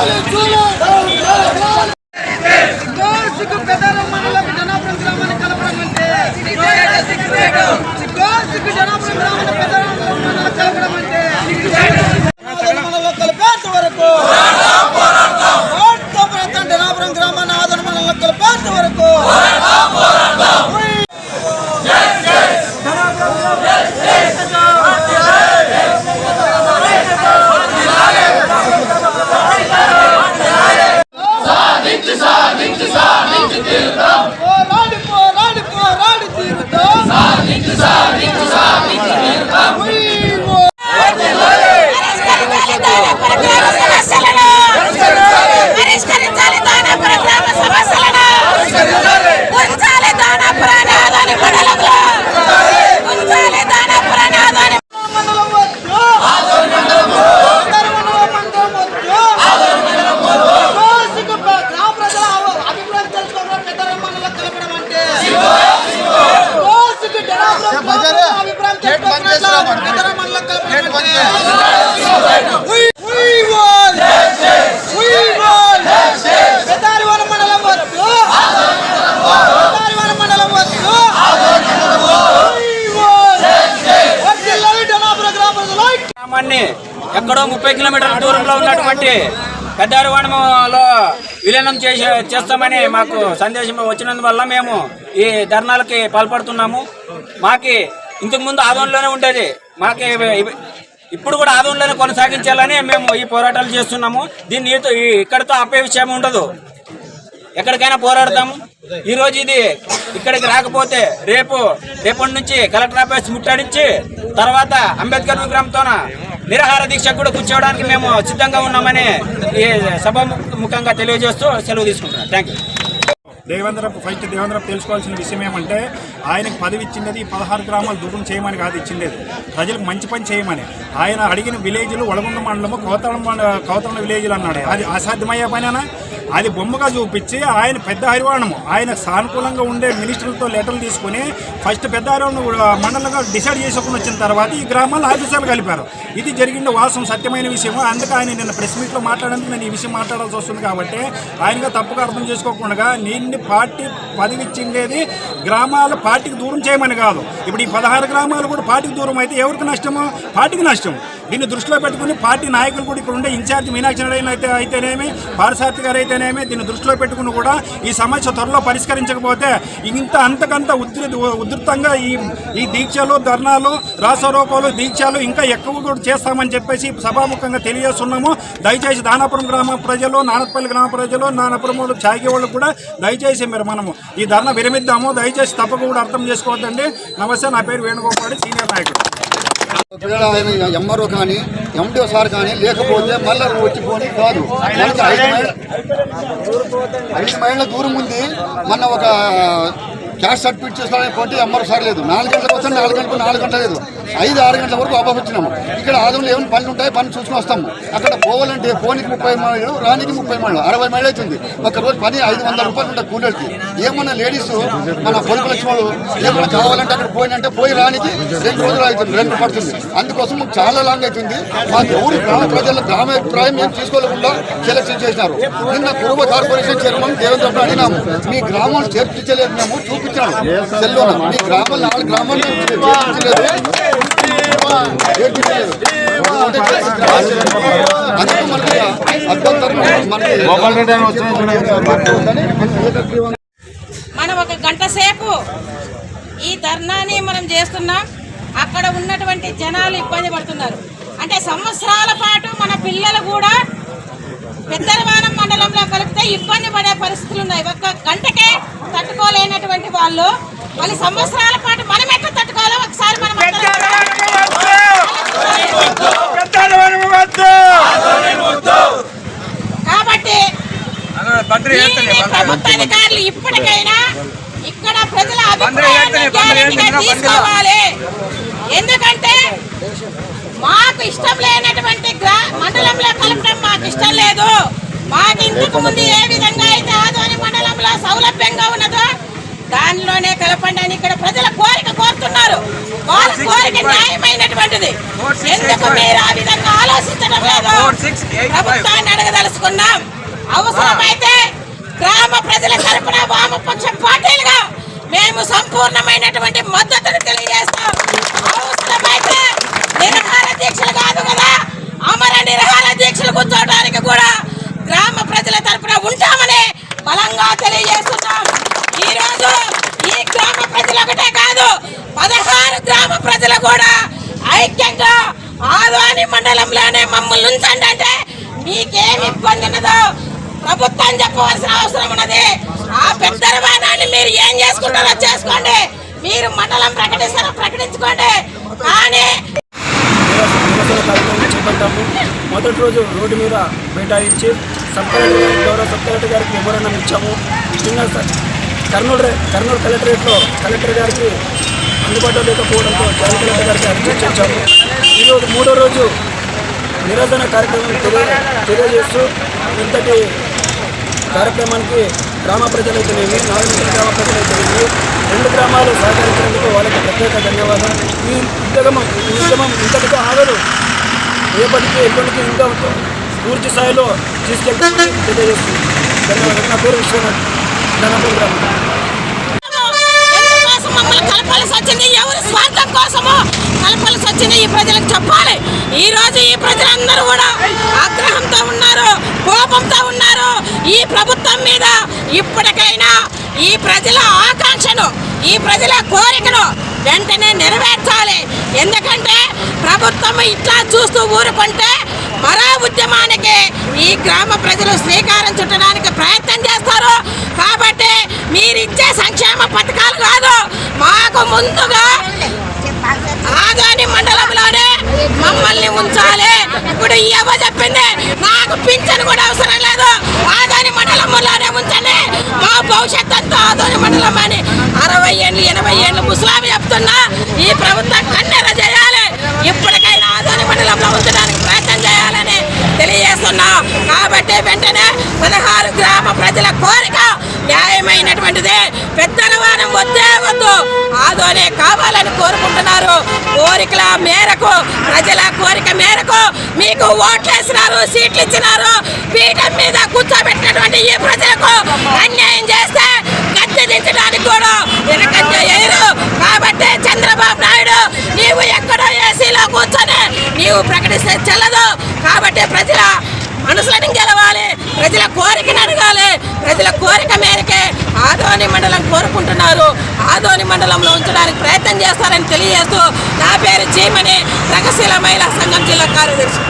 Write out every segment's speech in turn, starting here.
జనాభా పెద్దల మండలం జనాపురం గ్రామాన్ని కలపడం అంటే సిగ్గు సిగ్గు జనాపురం గ్రామాన్ని పెద్దల మండలం కలపడం అంటే మండలంలో కలిపేంత వరకు పోరాడతాం జనాపురం గ్రామాన్ని ఆదరణ మండలంలో కలిపేంత వరకు పోరాడి పోరాడి పోరాడి తీరుతాం We will- పరిష్కరించాలి దానాపుర గ్రామ సమస్యలను ఉంచాలి దానాపుర నాదాని మండలంలో ఉంచాలి దానాపుర నాదాని మండలం వద్దు మండలం మండలం వద్దు సిగ్గు ప- గ్రామ ప్రజల అవ- అభిప్రాయం తెలుసుకోవడం పెద్దల మండలం కలపడం అంటే ఓ సిగ్గు జనాభా గ్రామ ప్రజల అభిప్రాయం తెలుసుకోవడం పెద్దల మండలం కలపడం అంటే We- we will. We will. పెద్దారివనం మండలం వద్దు పెద్దారివనం మండలం వద్దు We will. వర్ధిల్లాలి జనాభా గ్రామ ప్రజల ఐక్యత. గ్రామాన్ని ఎక్కడో ముప్పై కిలోమీటర్ల దూరంలో ఉన్నటువంటి పెద్దారివాణంలో విలీనం చేసి చేస్తామని మాకు సందేశం వచ్చినందువల్ల మేము ఈ ధర్నాలకి పాల్పడుతున్నాము. మాకి ఇంతకుముందు ఆదోళనలోనే ఉండేది. మాకి ఇప్పుడు కూడా ఆదోళనలోనే కొనసాగించాలని మేము ఈ పోరాటాలు చేస్తున్నాము. దీన్ని ఇక్కడతో ఇక్కడితో ఆపే విషయం ఉండదు. ఎక్కడికైనా పోరాడతాము. ఈ రోజు ఇది ఇక్కడికి రాకపోతే రేపు రేపటి నుంచి కలెక్టర్ ఆఫీస్ ముట్టడించి తర్వాత అంబేద్కర్ విగ్రహంతో నిరాహార దీక్ష కూడా కూర్చోవడానికి మేము సిద్ధంగా ఉన్నామని ఈ సభ ముఖంగా తెలియజేస్తూ సెలవు తీసుకుంటున్నాం. థ్యాంక్ యూ దేవేంద్రపు ఫైట్ దేవేంద్రపు తెలుసుకోవాల్సిన విషయం ఏమంటే ఆయనకు పదవి ఇచ్చినది ఈ పదహారు గ్రామాలు దూరం చేయమని కాదు ఇచ్చిండేది. ప్రజలకు మంచి పని చేయమని. ఆయన అడిగిన విలేజ్లు వడగొండ మండలము కోతళం మండ విలేజ్లు అన్నాడు. అది అసాధ్యమయ్యే పనేనా? అది బొమ్మగా చూపించి ఆయన పెద్ద హరివాణము ఆయన సానుకూలంగా ఉండే మినిస్టర్లతో లెటర్లు తీసుకుని ఫస్ట్ పెద్ద హరివాణం మండలంగా డిసైడ్ చేసుకుని వచ్చిన తర్వాత ఈ గ్రామాల్లో ఆఫీసర్లు కలిపారు. ఇది జరిగిన వాసం సత్యమైన విషయం అందుకే ఆయన నిన్న ప్రెస్ మీట్లో మాట్లాడేందుకు నేను ఈ విషయం మాట్లాడాల్సి వస్తుంది కాబట్టి ఆయనగా తప్పుగా అర్థం చేసుకోకుండా నిన్ను పార్టీ పదవి ఇచ్చిండేది పార్టీకి దూరం చేయమని కాదు. ఇప్పుడు ఈ పదహారు గ్రామాలు కూడా పార్టీకి దూరం అయితే ఎవరికి నష్టము? పార్టీకి నష్టం. దీన్ని దృష్టిలో పెట్టుకుని పార్టీ నాయకులు కూడా ఇక్కడ ఉండే ఇన్ఛార్జ్ మీనాక్షి నారాయణ అయితే అయితేనేమి పారసార్థి గారు అయితేనేమి దీన్ని దృష్టిలో పెట్టుకుని కూడా ఈ సమస్య త్వరలో పరిష్కరించకపోతే ఇంత అంతకంత ఉధృ ఉధృతంగా ఈ ఈ దీక్షలు ధర్నాలు రాసరోపాలు దీక్షలు ఇంకా ఎక్కువ కూడా చేస్తామని చెప్పేసి సభాముఖంగా తెలియజేస్తున్నాము. దయచేసి దానాపురం గ్రామ ప్రజలు నానపల్లి గ్రామ ప్రజలు నానపురం వాళ్ళు వాళ్ళు కూడా దయచేసి మీరు మనము ఈ ధర్నా విరమిద్దాము. దయచేసి తప్పక కూడా అర్థం చేసుకోవద్దండి. నమస్తే నా పేరు వేణుగోపాల్ సీనియర్ నాయకుడు. ఒకవేళ ఆయన ఎంఆర్ఓ కానీ ఎండిఓ సార్ కానీ లేకపోతే మళ్ళీ వచ్చి పోనీ కాదు. మనకి ఐదు మైళ్ళ ఐదు మైళ్ళ దూరం ఉంది. మన ఒక క్యాష్ సర్టిఫికేట్ చేసుకోవాలని పోతే ఎంఆర్ఓ సార్ లేదు. నాలుగు గంటలకు వస్తే నాలుగు గంటలకు నాలుగు గంటలు లేదు. ఐదు ఆరు గంటల వరకు వాపస్ వచ్చినాము. ఇక్కడ ఆదంలో ఏమైనా పనులు ఉంటాయి పని చూసుకుని వస్తాము. అక్కడ పోవాలంటే పోనీకి ముప్పై మైళ్ళు రానికి ముప్పై మైళ్ళు అరవై మైళ్ళు అవుతుంది. ఒక రోజు పని ఐదు వందల రూపాయలు ఉంటాయి కూలీలకి ఏమన్నా లేడీస్ మన పొలుపు లక్ష్మి వాళ్ళు ఏమన్నా కావాలంటే అక్కడ పోయినంటే పోయి రానికి రెండు రోజులు అవుతుంది రెండు పడుతుంది. అందుకోసం మాకు చాలా లాంగ్ అవుతుంది. మాకు ఎవరు గ్రామ ప్రజల గ్రామ అభిప్రాయం మేము తీసుకోలేకుండా సెలక్షన్ చేసినారు. నిన్న కుటుంబ కార్పొరేషన్ చైర్మన్ దేవేంద్ర అడిగినాము. మీ గ్రామం చేర్పించలేదు మేము మీ గ్రామాలు మనం ఒక గంట సేపు ఈ ధర్నాని మనం చేస్తున్నాం. అక్కడ ఉన్నటువంటి జనాలు ఇబ్బంది పడుతున్నారు. అంటే సంవత్సరాల పాటు మన పిల్లలు కూడా పెద్దలవానం మండలంలో కలిపితే ఇబ్బంది పడే పరిస్థితులు ఉన్నాయి. ఒక్క గంటకే తట్టుకోలేనటువంటి వాళ్ళు మళ్ళీ సంవత్సరాల పాటు మనం ఎట్లా తట్టుకోవాలో ఒకసారి మనం కాబట్టి ప్రభుత్వ అధికారులు ఇప్పటికైనా ఇక్కడ ప్రజల అభిప్రాయాన్ని తీసుకోవాలి. ఎందుకంటే మాకు ఇష్టం లేనటువంటి మండలంలో కలపడం మాకు ఇష్టం లేదు. మాకు ఇంతకు ముందు ఏ విధంగా అయితే ఆదోని మండలంలో సౌలభ్యంగా ఉన్నదో దానిలోనే కలపండి అని ఇక్కడ ప్రజల కోరిక కోరుతున్నారు. వాళ్ళ కోరిక న్యాయమైనటువంటిది. ఎందుకు మీరు ఆ విధంగా ఆలోచించడం లేదు? ప్రభుత్వాన్ని అడగదలుచుకున్నాం. అవసరమైతే గ్రామ ప్రజల తరపున వామపక్ష పార్టీలుగా మేము సంపూర్ణమైనటువంటి మద్దతును తెలియజేస్తాం. అవసరమైతే నిరహార దీక్షలు కాదు కదా? అమర నిరహార దీక్షలు కూర్చోవడానికి కూడా గ్రామ ప్రజల తరపున ఉంటామని బలంగా తెలియజేస్తున్నాం. ఈ రోజు ఈ గ్రామ ప్రజలు ఒకటే కాదు పదహారు గ్రామ ప్రజలు కూడా ఐక్యంగా ఆదోని మండలంలోనే మమ్మల్ని ఉంచండి అంటే మీకేమి ఇబ్బంది ఉన్నదో ప్రభుత్వం చెప్పవలసిన అవసరం ఉన్నది. ఆ పెద్ద పెద్దరవాణాన్ని మీరు ఏం చేసుకుంటారో చేసుకోండి. మీరు మండలం ప్రకటిస్తారు ప్రకటించుకోండి కానీ నిరసన కార్యక్రమం చేపట్టాము మొదటి రోజు రోడ్డు మీద బైఠాయించి సబ్ కలెక్టర్ గారికి గౌరవ సబ్ కలెక్టర్ గారికి వివరణ ఇచ్చాము ముఖ్యంగా కర్నూలు కర్నూలు కలెక్టరేట్లో కలెక్టర్ గారికి అందుబాటులో లేకపోవడంతో జాయింట్ కలెక్టర్ గారికి అర్జీ చేర్చాము ఈరోజు మూడో రోజు నిరసన కార్యక్రమం తెలియ తెలియజేస్తూ ఇంతటి కార్యక్రమానికి గ్రామ ప్రజలైతేనేమి నాలుగు గ్రామ ప్రజలైతేనేమి రెండు గ్రామాలు సహకరించినందుకు వాళ్ళకి ప్రత్యేక ధన్యవాదాలు. ఈ ఉద్యమం ఈ ఉద్యమం ఇంతటితో ఆగదు. రేపటికి ఎప్పటికీ ఇంకా పూర్తి స్థాయిలో తీసుకెళ్తామని తెలియజేస్తుంది ధన్యవాదాలు. నా పేరు విశ్వనాథ్. ధనపూర్ గ్రామం. మమ్మల్ని కలపాల్సి వచ్చింది ఎవరి స్వార్థం కోసమో కలపాల్సి వచ్చింది ఈ ప్రజలకు చెప్పాలి. ఈ రోజు ఈ ప్రజలందరూ కూడా ఆగ్రహంతో ఉన్నారు కోపంతో ఉన్నారు. ఈ ప్రభుత్వం మీద ఇప్పటికైనా ఈ ప్రజల ఆకాంక్షను ఈ ప్రజల కోరికను వెంటనే నెరవేర్చాలి. ఎందుకంటే ప్రభుత్వం ఇట్లా చూస్తూ ఊరుకుంటే మరో ఉద్యమానికి ఈ గ్రామ ప్రజలు శ్రీకారం చుట్టడానికి ప్రయత్నం చేస్తారు. కాబట్టి మీరిచ్చే సంక్షేమ పథకాలు కాదు. మాకు ముందుగా ఆదాని మండలంలోనే మమ్మల్ని ఉంచాలి. ఇప్పుడు ఈ అవ్వ చెప్పింది నాకు పింఛన్ కూడా అవసరం లేదు. ఆదాని మండలంలోనే ఉంచండి. మా భవిష్యత్ అంతా ఆదాని మండలం అని అరవై ఏళ్ళు ఎనభై ఏళ్ళు ముస్లామి చెప్తున్నా ఈ ప్రభుత్వం కన్నెర చేయాలి. ఇప్పటికైనా ఆదాని మండలంలో ఉంచడానికి ప్రయత్నం చేయాలని తెలియజేస్తున్నా. కాబట్టి వెంటనే పదహారు గ్రామ ప్రజల కోరిక న్యాయమైనటువంటిది. పెద్దల వారం వద్దే వద్దు. ఆదోనే కావాలని కోరుకుంటున్నారు. కోరికల మేరకు ప్రజల కోరిక మేరకు మీకు ఓట్లు వేసినారు సీట్లు ఇచ్చినారు పీఠం మీద కూర్చోబెట్టినటువంటి ఈ ప్రజలకు అన్యాయం చేస్తే గద్దె దించడానికి కూడా వెనకంజ వేయరు. కాబట్టి చంద్రబాబు నాయుడు నీవు ఎక్కడో ఏసీలో కూర్చొని నీవు ప్రకటిస్తే చెల్లదు. కాబట్టి ప్రజల మనసులను గెలవాలి. ప్రజల కోరికను అడగాలి. ప్రజల కోరిక మేరకే ఆదోని మండలం కోరుకుంటున్నారు. ఆదోని మండలంలో ఉంచడానికి ప్రయత్నం చేస్తారని తెలియజేస్తూ నా పేరు చీమని రగశీల మహిళా సంఘం జిల్లా కార్యదర్శి.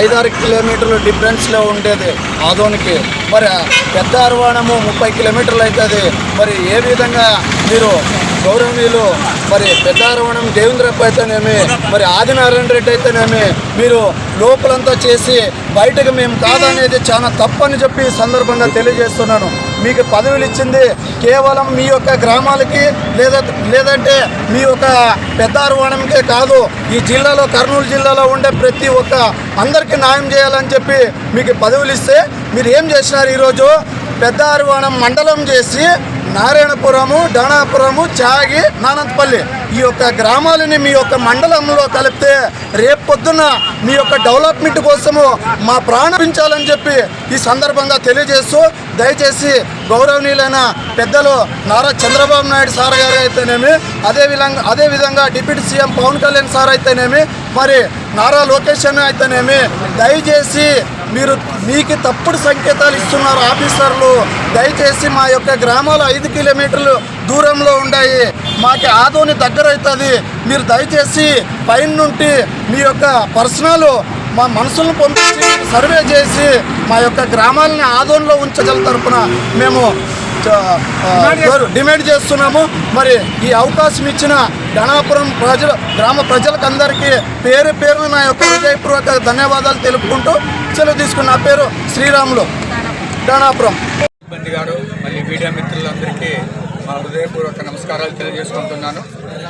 ఐదారు కిలోమీటర్లు డిఫరెన్స్లో ఉండేది ఆదోనికి. మరి పెద్ద అరవాణము ముప్పై కిలోమీటర్లు అవుతుంది. మరి ఏ విధంగా మీరు గౌరవనీయులు మరి పెద్దారవణం దేవేంద్రప్ప అయితేనేమి మరి ఆదినారాయణ రెడ్డి అయితేనేమి మీరు లోపలంతా చేసి బయటకు మేము కాదనేది చాలా తప్పని చెప్పి ఈ సందర్భంగా తెలియజేస్తున్నాను. మీకు పదవులు ఇచ్చింది కేవలం మీ యొక్క గ్రామాలకి లేదా లేదంటే మీ యొక్క పెద్ద కాదు ఈ జిల్లాలో కర్నూలు జిల్లాలో ఉండే ప్రతి ఒక్క అందరికీ న్యాయం చేయాలని చెప్పి మీకు పదవులు ఇస్తే మీరు ఏం చేసినారు ఈరోజు? పెద్ద మండలం చేసి నారాయణపురము డానాపురము చాగి నానంతపల్లి. ఈ యొక్క గ్రామాలని మీ యొక్క మండలంలో కలిపితే రేపు పొద్దున్న మీ యొక్క డెవలప్మెంట్ కోసము మా ప్రాణించాలని చెప్పి ఈ సందర్భంగా తెలియజేస్తూ దయచేసి గౌరవనీయులైన పెద్దలు నారా చంద్రబాబు నాయుడు సార్ గారు అయితేనేమి అదే విధంగా అదే విధంగా deputy CM Pawan Kalyan sir అయితేనేమి మరి నారా లోకేష్ అయితేనేమి దయచేసి మీరు మీకు తప్పుడు సంకేతాలు ఇస్తున్నారు ఆఫీసర్లు. దయచేసి మా యొక్క గ్రామాలు ఐదు కిలోమీటర్లు దూరంలో ఉన్నాయి మాకు ఆదోని దగ్గర అవుతుంది. మీరు దయచేసి పైన నుండి మీ యొక్క పర్సనల్ మా మనుషులను పంపించి సర్వే చేసి మా యొక్క గ్రామాలని ఆదోన్లో ఉంచగల తరపున మేము డిమాండ్ చేస్తున్నాము. మరి ఈ అవకాశం ఇచ్చిన గణాపురం ప్రజలు గ్రామ ప్రజలకందరికీ పేరు పేరు నా యొక్క హృదయపూర్వక ధన్యవాదాలు తెలుపుకుంటూ సెలవు తీసుకున్న పేరు శ్రీరాములు. గణాపురం. బండి గారు మళ్ళీ మీడియా మిత్రులందరికీ మా హృదయపూర్వక నమస్కారాలు తెలియజేసుకుంటున్నాను.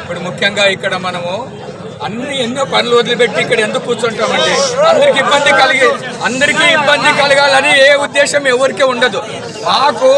ఇప్పుడు ముఖ్యంగా ఇక్కడ మనము అన్ని ఎన్నో పనులు వదిలిపెట్టి ఇక్కడ ఎందుకు కూర్చుంటామంటే అందరికి ఇబ్బంది కలిగి అందరికీ ఇబ్బంది కలగాలని ఏ ఉద్దేశం ఎవరికీ ఉండదు. మాకు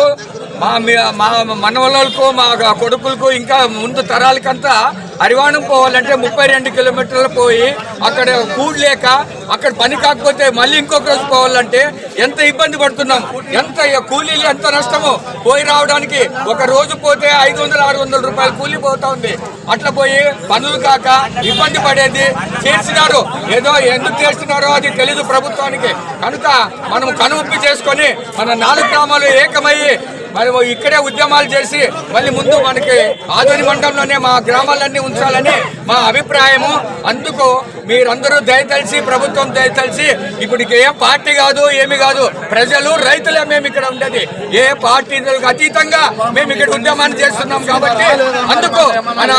మా మీ- మా మనవలకు మా కొడుకులకు ఇంకా ముందు తరాలకంతా అరివాణం పోవాలంటే ముప్పై రెండు కిలోమీటర్లు పోయి అక్కడ కూడలేక అక్కడ పని కాకపోతే మళ్ళీ ఇంకొక రోజు పోవాలంటే ఎంత ఇబ్బంది పడుతున్నాం? ఎంత కూలీలు ఎంత నష్టమో? పోయి రావడానికి ఒక రోజు పోతే ఐదు వందల ఆరు వందల రూపాయలు కూలీ పోతా ఉంది. అట్లా పోయి పనులు కాక ఇబ్బంది పడేది చేసినారు ఏదో ఎందుకు చేస్తున్నారో అది తెలీదు ప్రభుత్వానికి. కనుక మనం కనువిప్పి చేసుకొని మన నాలుగు గ్రామాలు ఏకమయ్యి మరి ఇక్కడే ఉద్యమాలు చేసి మళ్ళీ ముందు మనకి ఆధుని మండలంలోనే మా గ్రామాలన్నీ ఉంచాలని మా అభిప్రాయము. అందుకు మీరందరూ దయతలిసి ప్రభుత్వం దయతలిసి ఇప్పుడు ఏ పార్టీ కాదు ఏమి కాదు ప్రజలు రైతులే మేము ఇక్కడ ఉండేది. ఏ పార్టీలకు అతీతంగా మేము ఇక్కడ ఉద్యమాన్ని చేస్తున్నాం కాబట్టి అందుకు మన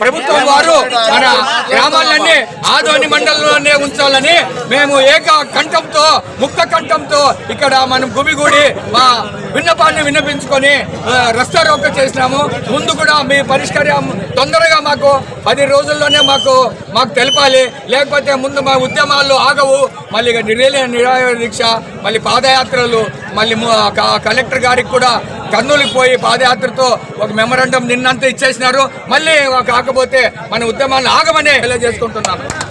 ప్రభుత్వం వారు మన గ్రామాలన్నీ ఆదోని మండలంలోనే ఉంచాలని మేము ఏక కంఠంతో ముక్త కంఠంతో ఇక్కడ మనం గుమిగూడి మా విన్నపాన్ని విన్నపించుకొని ఆ, రస్తా రోక చేసినాము. ముందు కూడా మీ పరిష్కారం తొందరగా మాకు పది రోజుల్లోనే మాకు మాకు తెలపాలి. లేకపోతే ముందు మా ఉద్యమాలు ఆగవు. మళ్ళీ ఇక నిరేల నిరాహార దీక్ష మళ్ళీ పాదయాత్రలు మళ్ళీ క- కలెక్టర్ గారికి కూడా కర్నూలుకి పోయి పాదయాత్రతో ఒక మెమరాండం నిన్నంతా ఇచ్చేసినారు. మళ్ళీ కాకపోతే మన ఉద్యమాన్ని ఆగమని తెలియజేసుకుంటున్నాను.